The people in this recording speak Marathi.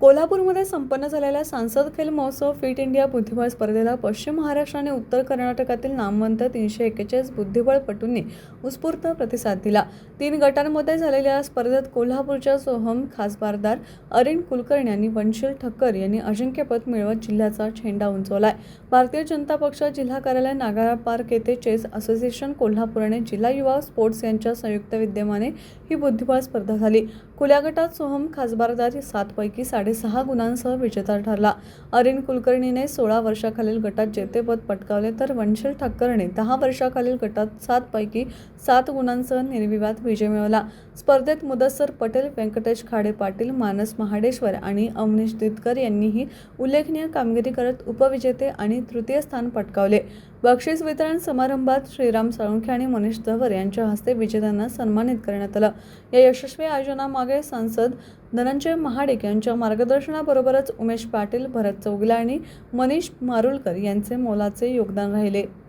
कोल्हापूरमध्ये संपन्न झालेल्या सांसद खेल महोत्सव फिट इंडिया बुद्धिबळ स्पर्धेला पश्चिम महाराष्ट्र आणि उत्तर कर्नाटकातील नामवंत तीनशे एक्केचाळीस बुद्धिबळपटूंनी उत्स्फूर्त प्रतिसाद दिला. तीन गटांमध्ये झालेल्या या स्पर्धेत कोल्हापूरच्या सोहम खासबारदार अरिन कुलकर्णी आणि वंशील ठक्कर यांनी अजिंक्यपद मिळवत जिल्ह्याचा झेंडा उंचवलाय. भारतीय जनता पक्ष जिल्हा कार्यालय नागारा पार्क येथे चेस असोसिएशन कोल्हापूर आणि जिल्हा युवा स्पोर्ट्स यांच्या संयुक्त विद्यमाने ही बुद्धिबळ स्पर्धा झाली. खुल्या गटात सोहम खासबारदार सातपैकी साडे साडेसहा गुणांसह विजेता ठरला. अरिन कुलकर्णीने सोळा वर्षाखालील गटात जेतेपद पटकावले तर वंशल ठक्करने दहा वर्षाखालील गटात सातपैकी सात गुणांसह निर्विवाद विजय मिळवला. स्पर्धेत मुदस्सर पटेल व्यंकटेश खाडे पाटील मानस महाडेश्वर आणि अवनीश दितकर यांनीही उल्लेखनीय कामगिरी करत उपविजेते आणि तृतीय स्थान पटकावले. बक्षीस वितरण समारंभात श्रीराम साळुंखे आणि मनीष धवर यांच्या हस्ते विजेत्यांना सन्मानित करण्यात आलं. या यशस्वी आयोजनामागे सांसद धनंजय महाडिक यांच्या मार्गदर्शनाबरोबरच उमेश पाटील भरत चौगला आणि मनीष मारुलकर यांचे मोलाचे योगदान राहिले.